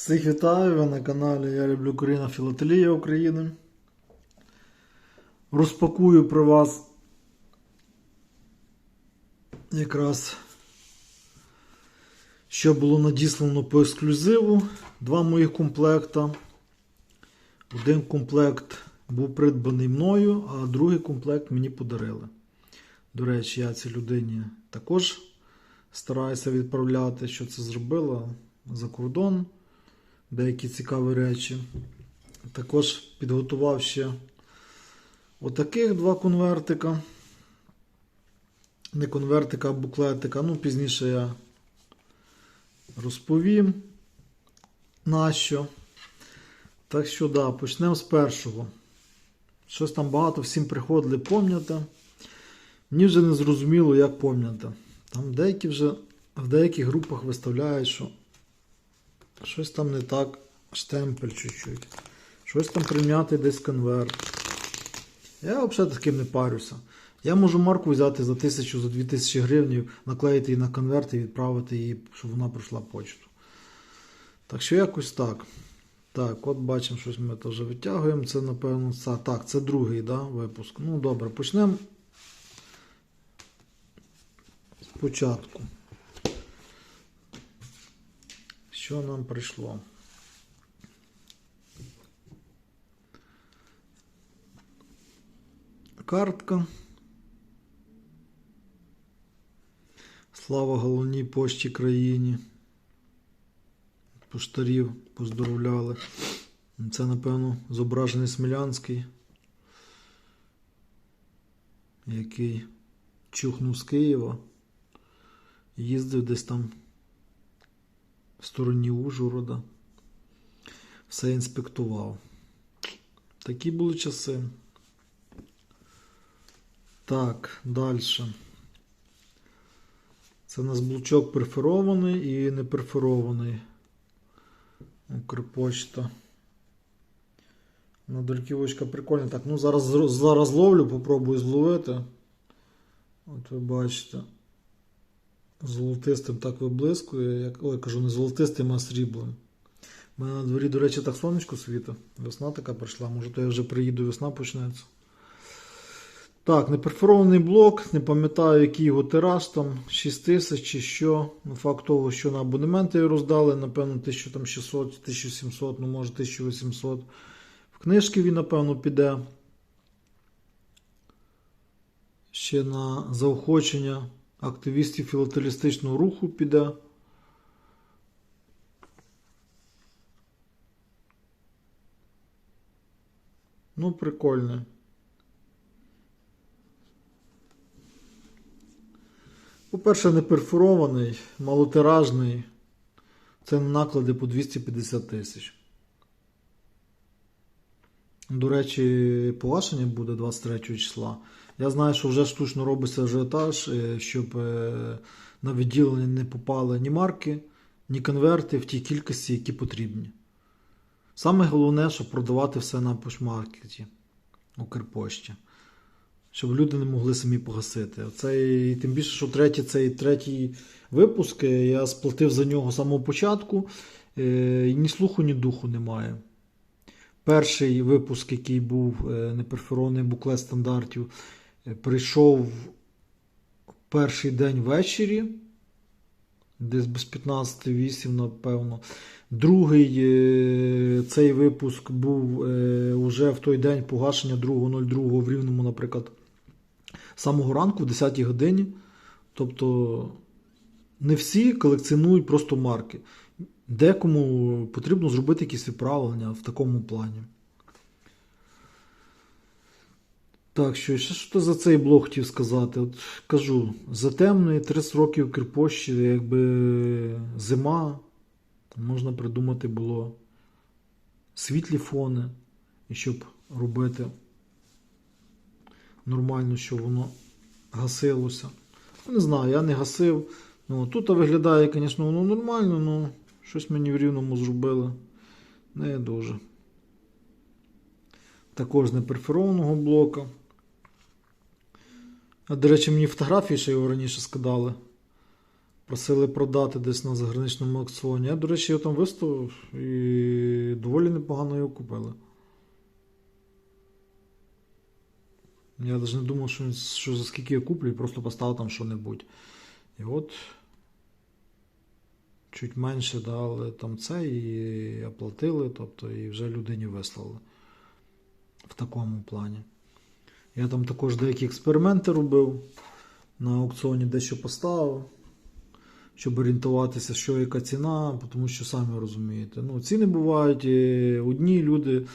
Всіх вітаю, ви на каналі Я люблю Україна Філателія України. Розпакую про вас якраз що було надіслано по ексклюзиву. Два моїх комплекта. Один комплект був придбаний мною, а другий комплект мені подарили. До речі, я цій людині також стараюся відправляти, що це зробила за кордон деякі цікаві речі. Також підготував ще отаких два конвертика. Не конвертика, а буклетика. Ну, пізніше я розповім нащо. Так що, да, почнемо з першого. Щось там багато всім приходили, помняте. Мені вже не зрозуміло, як помняти. Там деякі вже в деяких групах виставляють, що щось там не так, штемпель чуть-чуть. Щось там прим'ятий десь конверт. Я взагалі таким не парюся. Я можу марку взяти за тисячу, за дві тисячі гривень, наклеїти її на конверт і відправити її, щоб вона пройшла почту. Так що якось так. Так, от бачимо, щось ми теж витягуємо. Це, напевно, це, так, це другий да, випуск. Ну, добре, почнемо спочатку. Що нам прийшло? Картка. Слава головній пошті країні. Поштарів поздоровляли. Це, напевно, зображений Смілянський, який чухнув з Києва. Їздив десь там в стороні Ужгорода. Все інспектував. Такі були часи. Так, далі. Це у нас блочок перфорований і не перфорований. Укрпочта. Ну, друківочка прикольна. Так, ну зараз, зараз ловлю, попробую зловити. От ви бачите. Золотистим так виблискує, як. Ой, кажу, не золотистим, а сріблим. У мене на дворі, до речі, так сонечко світить. Весна така прийшла. Може, то я вже приїду, весна почнеться. Так, неперфорований блок, не пам'ятаю, який його тираж, там 6 тисяч чи що. Ну, факт того, що на абонементи роздали, напевно, 1600, 1700, ну може 1800. В книжки він, напевно, піде. Ще на заохочення активістів філателістичного руху піде. Ну, прикольно. По-перше, не перфорований, малотиражний. Це наклади по 250 тисяч. До речі, погашення буде 23 числа. Я знаю, що вже штучно робиться ажіотаж, е, щоб е, на відділення не попали ні марки, ні конверти в тій кількості, які потрібні. Саме головне, щоб продавати все на пошмаркеті Укрпошті. Щоб люди не могли самі погасити. Оце, і тим більше, що третій, цей третій випуск, е, я сплатив за нього з самого початку, і ні слуху, ні духу немає. Перший випуск, який був неперферований буклет стандартів, прийшов перший день ввечері, десь без 15-8, напевно. Другий е, цей випуск був е, уже в той день погашення 2.02 в Рівному, наприклад, самого ранку, в 10 годині. Тобто не всі колекціонують просто марки. Декому потрібно зробити якісь відправлення в такому плані. Так, що ще що за цей блог хотів сказати? От кажу, за темної 30 років Кирпощі, якби зима, можна придумати було світлі фони, і щоб робити нормально, щоб воно гасилося. Ну, Не знаю, я не гасив. Ну, тут виглядає, звісно, воно нормально, але щось мені в рівному зробили. Не дуже. Також не перферованого блока. До речі, мені фотографії ще його раніше скидали. Просили продати десь на заграничному аукціоні. Я, до речі, його там виставив і доволі непогано його купили. Я навіть не думав, що, що за скільки я куплю, і просто поставив там що-небудь. І от чуть менше дали там це і оплатили, тобто і вже людині вислали. В такому плані. Я там також деякі експерименти робив на аукціоні, дещо поставив, щоб орієнтуватися, що яка ціна, тому що самі розумієте. Ну, ціни бувають, одні люди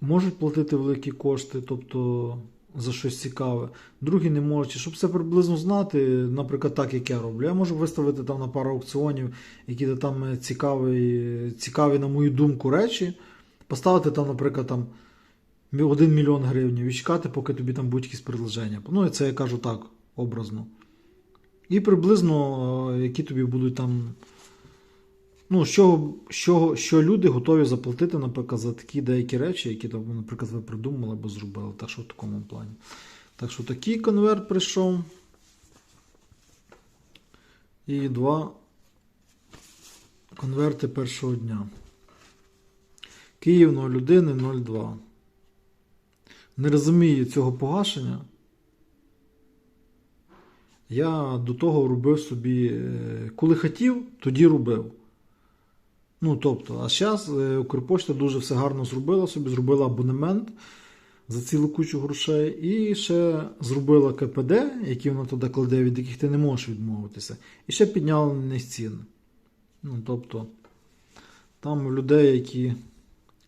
можуть платити великі кошти, тобто за щось цікаве, другі не можуть. Щоб це приблизно знати, наприклад, так як я роблю, я можу виставити там на пару аукціонів, які там цікаві, цікаві, на мою думку, речі, поставити там, наприклад, там 1 мільйон гривень і чекати, поки тобі там будуть якісь предложення. Ну, і це я кажу так, образно. І приблизно, е, які тобі будуть там. Ну, що, що, що люди готові заплатити, наприклад, за такі деякі речі, які наприклад, ви придумали або зробили. Так що в такому плані. Так що такий конверт прийшов. І два конверти першого дня. Київ 01 і 02. Не розумію цього погашення. Я до того робив собі, е, коли хотів, тоді робив. Ну, тобто, а зараз Укрпошта дуже все гарно зробила собі, зробила абонемент за цілу кучу грошей, і ще зробила КПД, які вона туди кладе, від яких ти не можеш відмовитися, і ще підняла на них ціни. Ну, тобто, там людей, які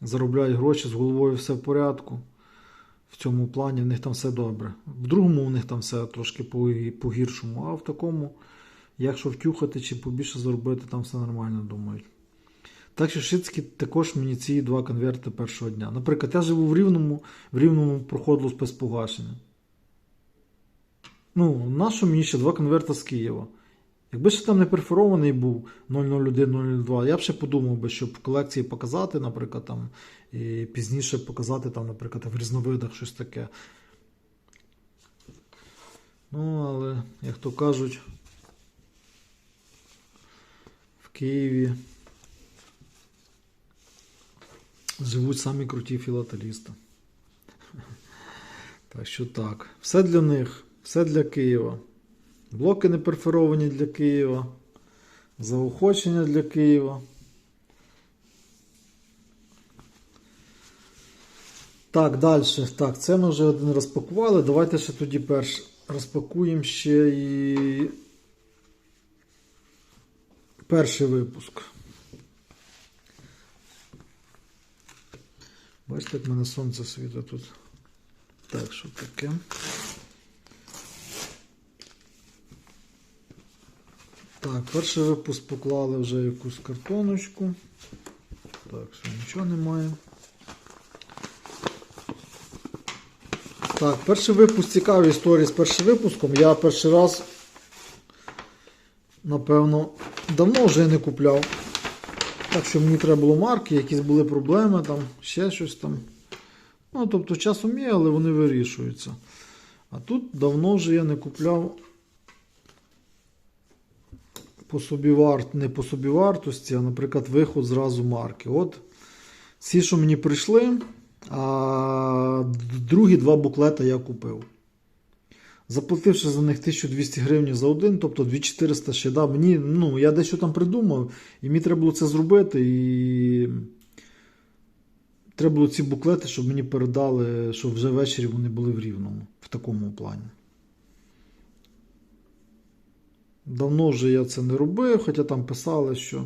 заробляють гроші з головою все в порядку. В цьому плані в них там все добре. В другому у них там все трошки по- по-гіршому, а в такому, якщо втюхати чи побільше заробити, там все нормально думають. Так що Шицькі також мені ці два конверти першого дня. Наприклад, я живу в Рівному, в Рівному проходило спецпогашення. Ну, нащо мені ще два конверти з Києва? Якби ще там не перфорований був 001-002, я б ще подумав би, щоб в колекції показати, наприклад, там, і пізніше показати, там, наприклад, в різновидах щось таке. Ну, але, як то кажуть, в Києві живуть самі круті філателісти. Так що так. Все для них, все для Києва. Блоки не перфоровані для Києва. Заохочення для Києва. Так, далі. Так, це ми вже один розпакували. Давайте ще тоді перш розпакуємо ще і перший випуск. Бачите, як в мене сонце світить тут. Так, що таке? Так, перший випуск поклали вже якусь картоночку. Так, що нічого немає. Так, перший випуск цікаві історії з першим випуском. Я перший раз, напевно, давно вже не купляв. Так що мені треба було марки, якісь були проблеми, там, ще щось там. Ну, тобто часом є, але вони вирішуються. А тут давно вже я не купляв по собіварт, не по собівартості, а, наприклад, виход зразу марки. От ці, що мені прийшли, а другі два буклета я купив. Заплативши за них 1200 гривень за один, тобто 2400 ще да, мені, ну, я дещо там придумав, і мені треба було це зробити. І треба було ці буклети, щоб мені передали, щоб вже ввечері вони були в рівному, в такому плані. Давно вже я це не робив, хоча там писали, що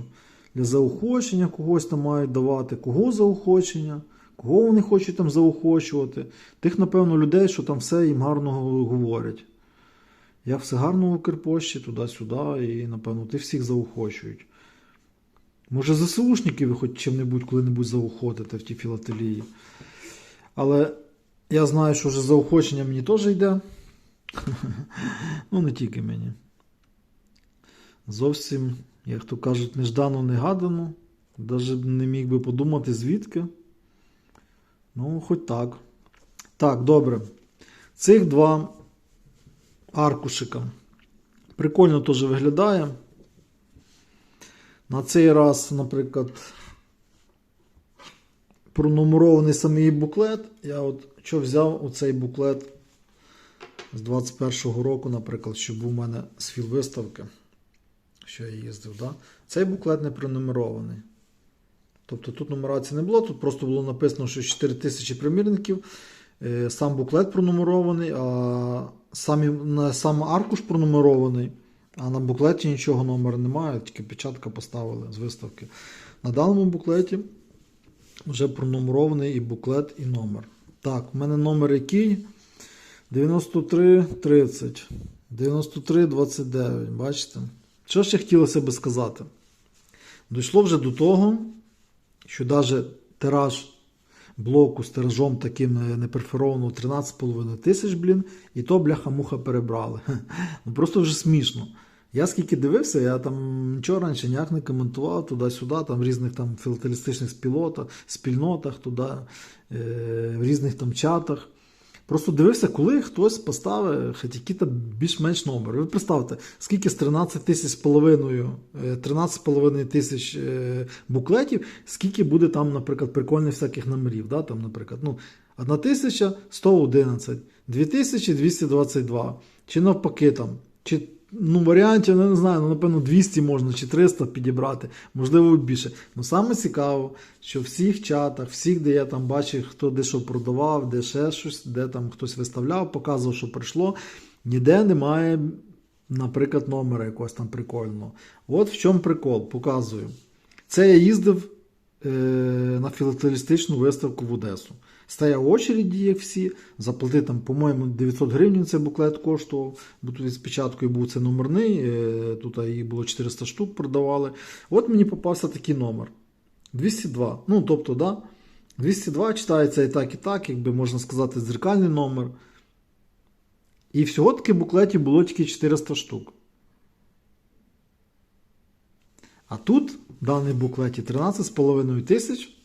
для заохочення когось там мають давати, кого заохочення, кого вони хочуть там заохочувати. Тих, напевно, людей, що там все їм гарно говорять. Я все гарно в Укрпошті, туди-сюди, і, напевно, ти всіх заохочують. Може, ЗСУшників ви хоч чим-небудь коли-небудь заохотите в тій філателії. Але я знаю, що вже заохочення мені теж йде. Ну, не тільки мені. Зовсім, як то кажуть, неждано негадано. Навіть не міг би подумати, звідки. Ну, хоч так. Так, добре. Цих два аркушика Прикольно теж виглядає. На цей раз, наприклад, пронумерований самий буклет. Я от що взяв оцей буклет з 21-го року, наприклад, що був у мене з філ-виставки, що я їздив. Да? Цей буклет не пронумерований. Тобто тут нумерації не було, тут просто було написано, що 4 тисячі примірників. Е, Сам буклет пронумерований, а самі, сам аркуш пронумерований, а на буклеті нічого номера немає, тільки печатка поставили з виставки. На даному буклеті вже пронумерований і буклет, і номер. Так, у мене номер який? 9330, 9329, бачите? Що ще хотілося би сказати? Дійшло вже до того, що навіть тираж блоку з тиражом таким е, неперферованого 13,5 тисяч, блін, і то бляха-муха перебрали. Ну просто вже смішно. Я скільки дивився, я там нічого раніше ніяк не коментував туди-сюди, там в різних там філателістичних спільнотах, туди, е, в різних там чатах. Просто дивився, коли хтось поставив хоч який-то більш-менш номер. Ви представте, скільки з 13 тисяч з половиною, е, 13,5 тисяч е, буклетів, скільки буде там, наприклад, прикольних всяких номерів. Да? Там, наприклад, ну, 1111, 2222, чи навпаки там, чи ну, варіантів, ну, не знаю, ну, напевно, 200 можна, чи 300 підібрати, можливо, більше. Ну саме цікаво, що в всіх чатах, всіх, де я там бачив, хто де що продавав, де ще щось, де там хтось виставляв, показував, що прийшло, ніде немає, наприклад, номера якогось там прикольного. От в чому прикол, показую. Це я їздив е, на філателістичну виставку в Одесу. Стояв в очереді, як всі, там, по-моєму, 900 гривень цей буклет коштував, бо тут з печаткою був це номерний, е, тут їх було 400 штук продавали. От мені попався такий номер. 202. Ну, тобто, да, 202 читається і так, і так, якби можна сказати, дзеркальний номер. І всього таки буклетів було тільки 400 штук. А тут в даній буклеті 13,5 тисяч.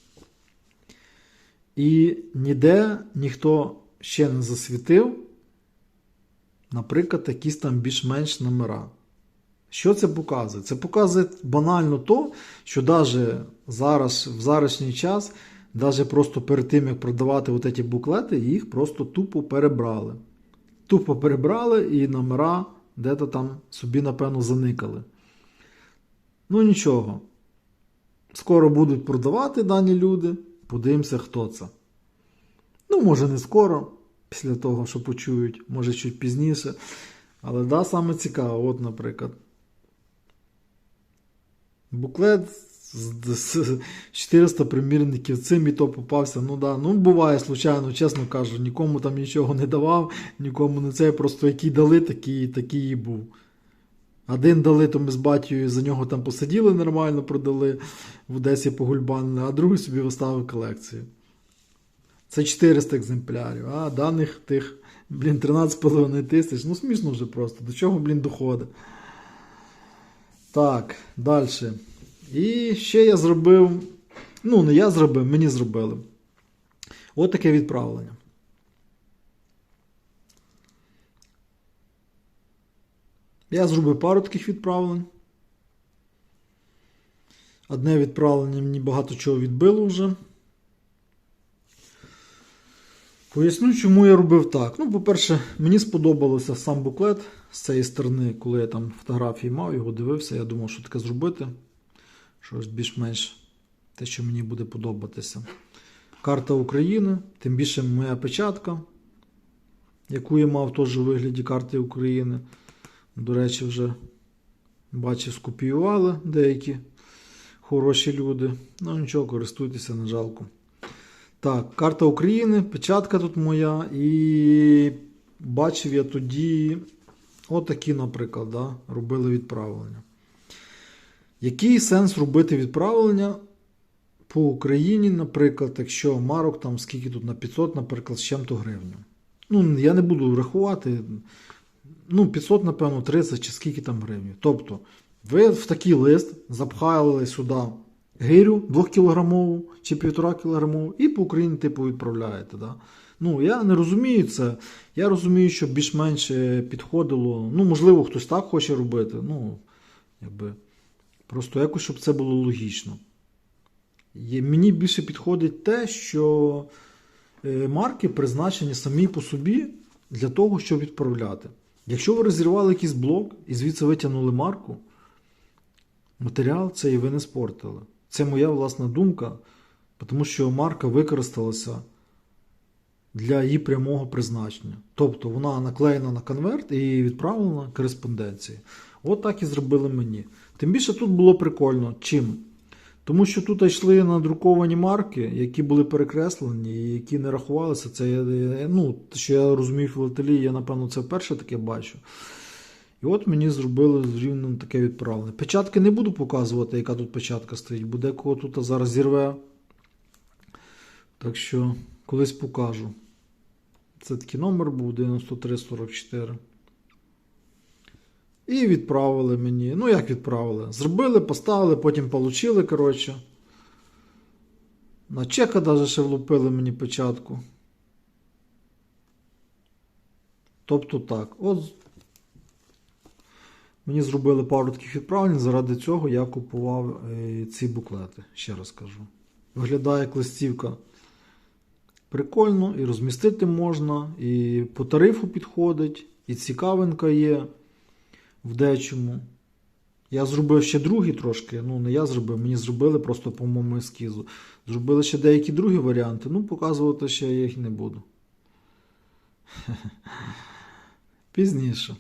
І ніде ніхто ще не засвітив, наприклад, якісь там більш-менш номера. Що це показує? Це показує банально то, що навіть зараз, в зарашній час, навіть просто перед тим, як продавати от ці буклети, їх просто тупо перебрали. Тупо перебрали і номера де-то там собі, напевно, заникали. Ну нічого. Скоро будуть продавати дані люди. Подивимося, хто це. Ну, може, не скоро, після того, що почують, може чуть пізніше. Але да, саме цікаво, от, наприклад. Буклет з, з 400 примірників, цим і то попався. Ну да, ну буває, случайно, чесно кажу, нікому там нічого не давав, нікому не це, просто який дали, такий, такий і був. Один дали, то ми з батькою за нього там посиділи нормально, продали в Одесі погульбанили, а другий собі виставив колекцію. Це 400 екземплярів, а даних тих, блін, 13,5 тисяч. Ну, смішно вже просто. До чого, блін, доходить. Так, далі. І ще я зробив. Ну, не я зробив, мені зробили. От таке відправлення. Я зробив пару таких відправлень. Одне відправлення мені багато чого відбило вже. Поясню, чому я робив так. Ну, по-перше, мені сподобався сам буклет з цієї сторони, коли я там фотографії мав, його дивився, я думав, що таке зробити. Щось більш-менш те, що мені буде подобатися. Карта України, тим більше моя печатка, яку я мав теж у вигляді карти України. До речі, вже бачив, скопіювали деякі хороші люди. Ну нічого, користуйтеся, не жалко. Так, карта України, печатка тут моя. І бачив я тоді отакі, наприклад, да, робили відправлення. Який сенс робити відправлення по Україні, наприклад, якщо марок там скільки тут на 500, наприклад, з чим-то гривню? Ну, я не буду рахувати. Ну, 500, напевно, 30 чи скільки там гривень. Тобто, ви в такий лист запхали сюди гирю 2 кілограмову чи 1,5 кілограмову і по Україні типу відправляєте. Да? Ну, я не розумію це. Я розумію, що більш-менш е, підходило. Ну, можливо, хтось так хоче робити. Ну, якби. Просто якось, щоб це було логічно. Є- Мені більше підходить те, що е, марки призначені самі по собі для того, щоб відправляти. Якщо ви розірвали якийсь блок і звідси витягнули марку, матеріал цей ви не спортили. Це моя власна думка, тому що марка використалася для її прямого призначення. Тобто вона наклеєна на конверт і відправлена кореспонденції. От так і зробили мені. Тим більше тут було прикольно. Чим? Тому що тут йшли надруковані марки, які були перекреслені і які не рахувалися. Це я- ну, що я розумію філателії, я напевно це вперше таке бачу. І от мені зробили рівно таке відправлення. Печатки не буду показувати, яка тут печатка стоїть, бо декого тут зараз зірве. Так що колись покажу. Це такий номер був 9344. І відправили мені. Ну, як відправили? Зробили, поставили, потім получили, коротше. На чека навіть ще влупили мені печатку. Тобто так. От мені зробили пару таких відправлень. Заради цього я купував е, ці буклети, ще раз кажу. Виглядає як листівка прикольно, і розмістити можна, і по тарифу підходить, і цікавинка є в дечому. Я зробив ще другий трошки. Ну, не я зробив, мені зробили просто по моєму ескізу. Зробили ще деякі другі варіанти. Ну, показувати ще я їх не буду. Пізніше.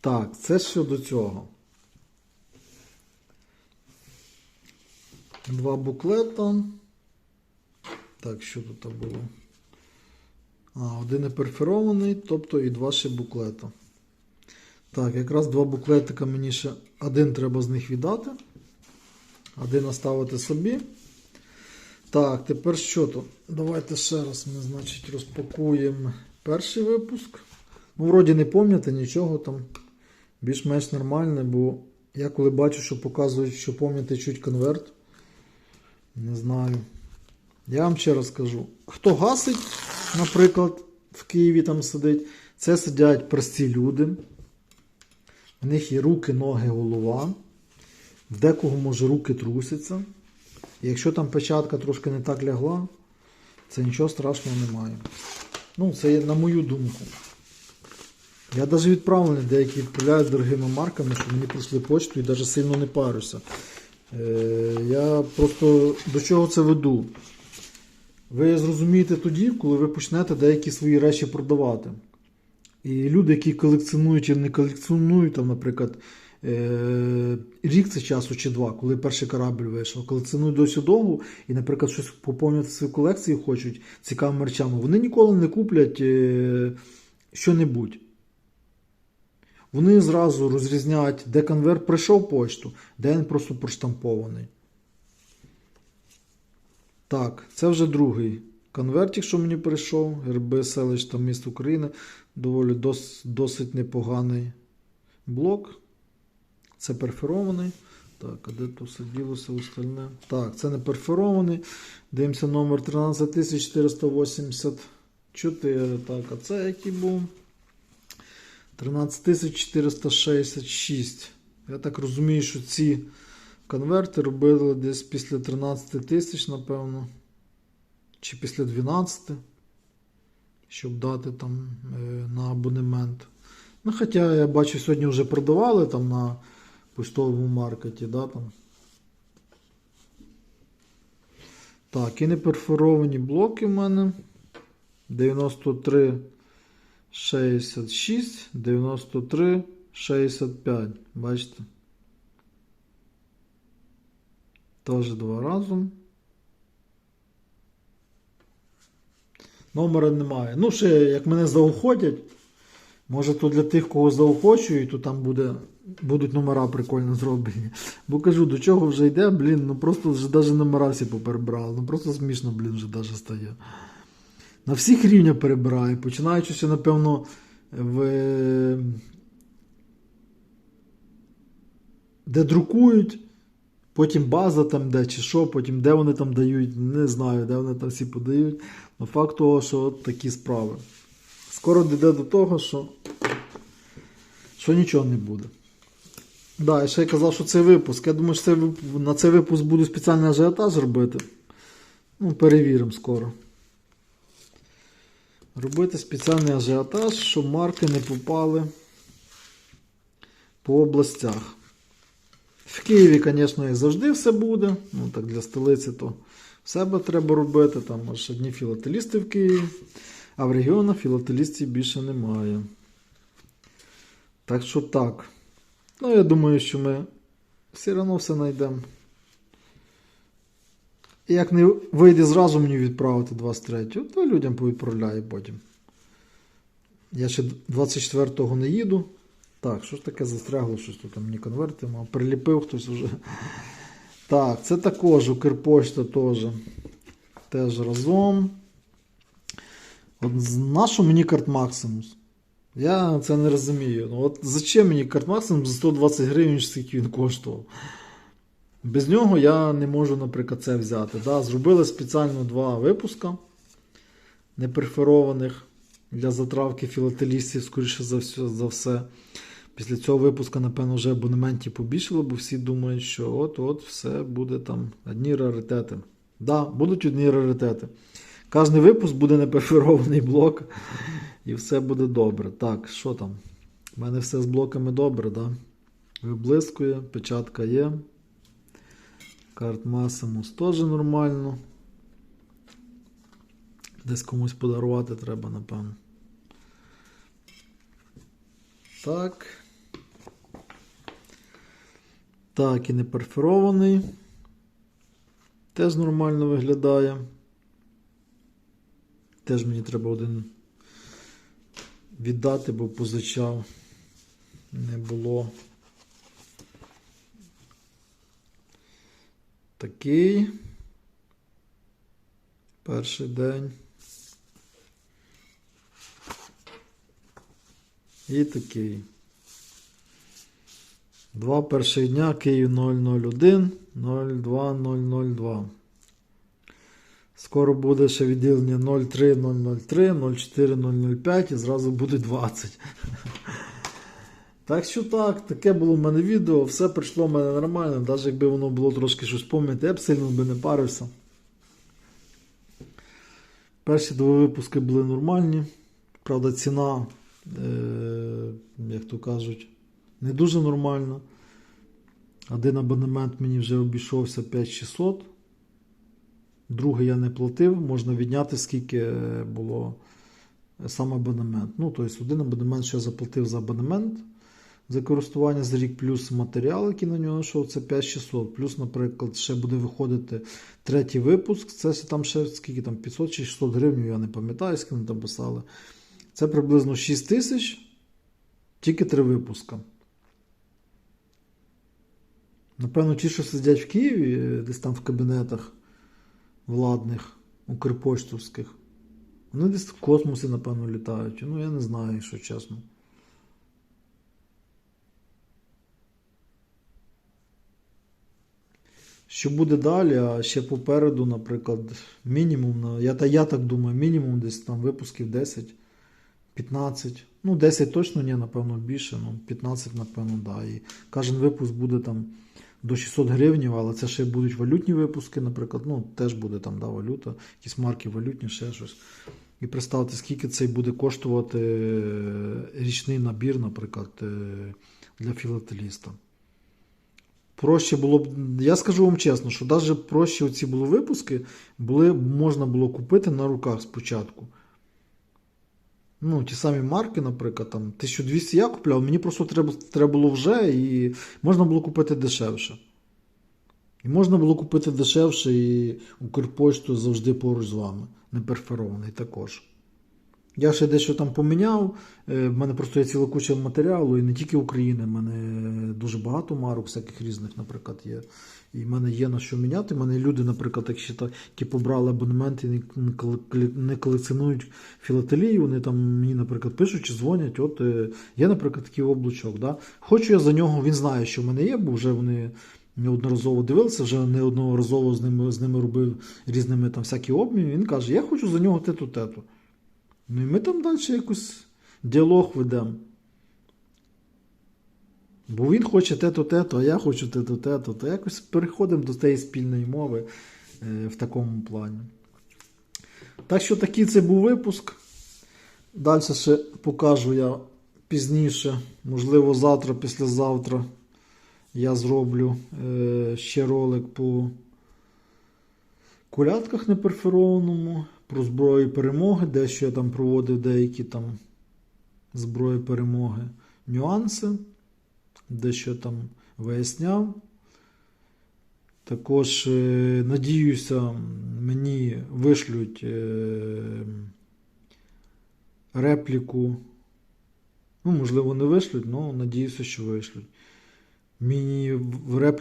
Так, це щодо цього. Два буклета. Так, що тут було? А, один перферований, тобто і два ще буклета. Так, якраз два буклетика мені ще один треба з них віддати. Один оставити собі. Так, тепер що тут? Давайте ще раз ми, значить, розпакуємо перший випуск. Ну, вроді не пам'ятаю нічого там. Більш-менш нормальне, бо я коли бачу, що показують, що пам'ятаю чуть конверт. Не знаю. Я вам ще раз скажу. Хто гасить, наприклад, в Києві там сидить, це сидять прості люди. В них є руки, ноги, голова. В декого може руки трусяться. Якщо там печатка трошки не так лягла, це нічого страшного немає. Ну, це є на мою думку. Я навіть відправлений, деякі відправляють дорогими марками, щоб мені прийшли почту і навіть сильно не парюся. Е, я просто до чого це веду? Ви зрозумієте тоді, коли ви почнете деякі свої речі продавати. І люди, які колекціонують і не колекціонують, там, наприклад, е- рік це часу чи два, коли перший корабль вийшов, колекціонують досі довго і, наприклад, щось поповнювати свою колекцію хочуть цікавими речами, вони ніколи не куплять е- що-небудь. Вони зразу розрізняють, де конверт прийшов почту, де він просто проштампований. Так, це вже другий конвертик, що мені прийшов. РБ селищ та міст України. Доволі дос, досить непоганий блок. Це перферований. Так, а де тут сиділося остальне? Так, це не перферований. Дивимося номер 13484. Так, а це який був? 13466. Я так розумію, що ці конверти робили десь після 13 тисяч, напевно. Чи після 12, щоб дати там е, на абонемент. Ну, хоча я бачу, сьогодні вже продавали там на поштовому маркеті, да, там. Так, і неперфоровані блоки в мене. 93 66, 93, 65. Бачите? Теж два разом. Номера немає. Ну, ще як мене заохотять. Може, то для тих, кого заохочують, то там буде, будуть номера прикольно зроблені. Бо кажу, до чого вже йде, блін, ну просто вже навіть номера всі поперебрали. Ну просто смішно, блін, вже навіть стає. На всіх рівнях перебираю, починаючи, ще, напевно, в. Де друкують, Потім база там де чи що, потім де вони там дають, не знаю, де вони там всі подають. Но факт того, що такі справи. Скоро дійде до того, що, що нічого не буде. Да, я ще й казав, що цей випуск. Я думаю, що цей, на цей випуск буду спеціальний ажіотаж робити. Ну, перевіримо скоро. Робити спеціальний ажіотаж, щоб марки не попали по областях. В Києві, звісно, як завжди все буде. Ну, так для столиці то себе треба робити. Там аж одні філателісти в Києві, а в регіонах філателістів більше немає. Так що так. Ну, я думаю, що ми все одно все знайдемо. Як не вийде зразу мені відправити 23-го, то людям повідправляю потім. Я ще 24-го не їду. Так, що ж таке застрягло, щось тут там мені конверти мав. Приліпив хтось вже. Так, це також Укрпошта теж. Теж разом. От нащо мені карт Максимус? Я це не розумію. Ну от зачем мені карт Максимус за 120 гривень, скільки він коштував? Без нього я не можу, наприклад, це взяти. Да? Зробили спеціально два випуска неперферованих для затравки філателістів, скоріше за все. Після цього випуска, напевно, вже абонементів побільшало, бо всі думають, що от-от все буде там одні раритети. Да, будуть одні раритети. Кожний випуск буде неперферований блок, і все буде добре. Так, що там? У мене все з блоками добре, да? Виблискує, печатка є. Карт Maximus теж нормально. Десь комусь подарувати треба, напевно. Так. Так, і не перфорований. Теж нормально виглядає. Теж мені треба один віддати, бо позичав. Не було. Такий. Перший день. І такий. Два перших дня Київ 001 02002. Скоро буде ще відділення 03003, 04005 і зразу буде 20. Так що так, таке було в мене відео, все прийшло в мене нормально, навіть якби воно було трошки щось пам'ятати, я б сильно би не парився. Перші два випуски були нормальні. Правда, ціна, е, як то кажуть, не дуже нормальна. Один абонемент мені вже обійшовся 5600. Другий я не платив, можна відняти, скільки е, було сам абонемент. Ну, тобто, один абонемент, що я заплатив за абонемент за користування за рік, плюс матеріал, який на нього йшов, це 5600. Плюс, наприклад, ще буде виходити третій випуск. Це там ще скільки там 500 чи 600 гривень, я не пам'ятаю, скільки вони там писали. Це приблизно 6 тисяч, тільки три випуска. Напевно, ті, що сидять в Києві, е, десь там в кабінетах владних, укрпоштовських, вони десь в космосі, напевно, літають. Ну, я не знаю, якщо чесно. Що буде далі, а ще попереду, наприклад, мінімум, я, та я так думаю, мінімум десь там випусків 10, 15. Ну, 10 точно ні, напевно, більше, ну 15, напевно, да. І кожен випуск буде там до 600 гривень, але це ще будуть валютні випуски, наприклад. Ну, теж буде там да, валюта, якісь марки валютні, ще щось. І представте, скільки це буде коштувати е, річний набір, наприклад, е, для філателіста. Проще було б, я скажу вам чесно, що навіть проще оці були випуски, були, можна було купити на руках спочатку. Ну, ті самі марки, наприклад, там 1200 я купляв, мені просто треба, треба було вже, і можна було купити дешевше. І можна було купити дешевше, і Укрпошту завжди поруч з вами, не перферований також. Я ще дещо там поміняв. е, В мене просто є ціла куча матеріалу, і не тільки України. В мене дуже багато марок, всяких різних, наприклад, є. І в мене є на що міняти. У мене люди, наприклад, як ще так, які побрали абонементи, не, не колекціонують філателію. Вони там мені, наприклад, пишуть чи дзвонять. От е, є, наприклад, такий облучок. Да? Хочу я за нього, він знає, що в мене є, бо вже вони неодноразово дивилися, вже неодноразово з ними, з ними робив різними там всякі обміни. Він каже, я хочу за нього тету тету. Ну і ми там далі якось діалог ведемо. Бо він хоче тето тето, а я хочу тето тето. То якось переходимо до цієї спільної мови е, в такому плані. Так що такий це був випуск. Далі ще покажу я пізніше, можливо, завтра, післязавтра я зроблю е, ще ролик по кулядках неперферованому, про зброю перемоги, дещо я там проводив деякі там зброї перемоги нюанси, дещо там виясняв. Також е, надіюся, мені вишлють е, репліку. Ну, можливо, не вишлють, але надіюся, що вишлють. Мені в репліку.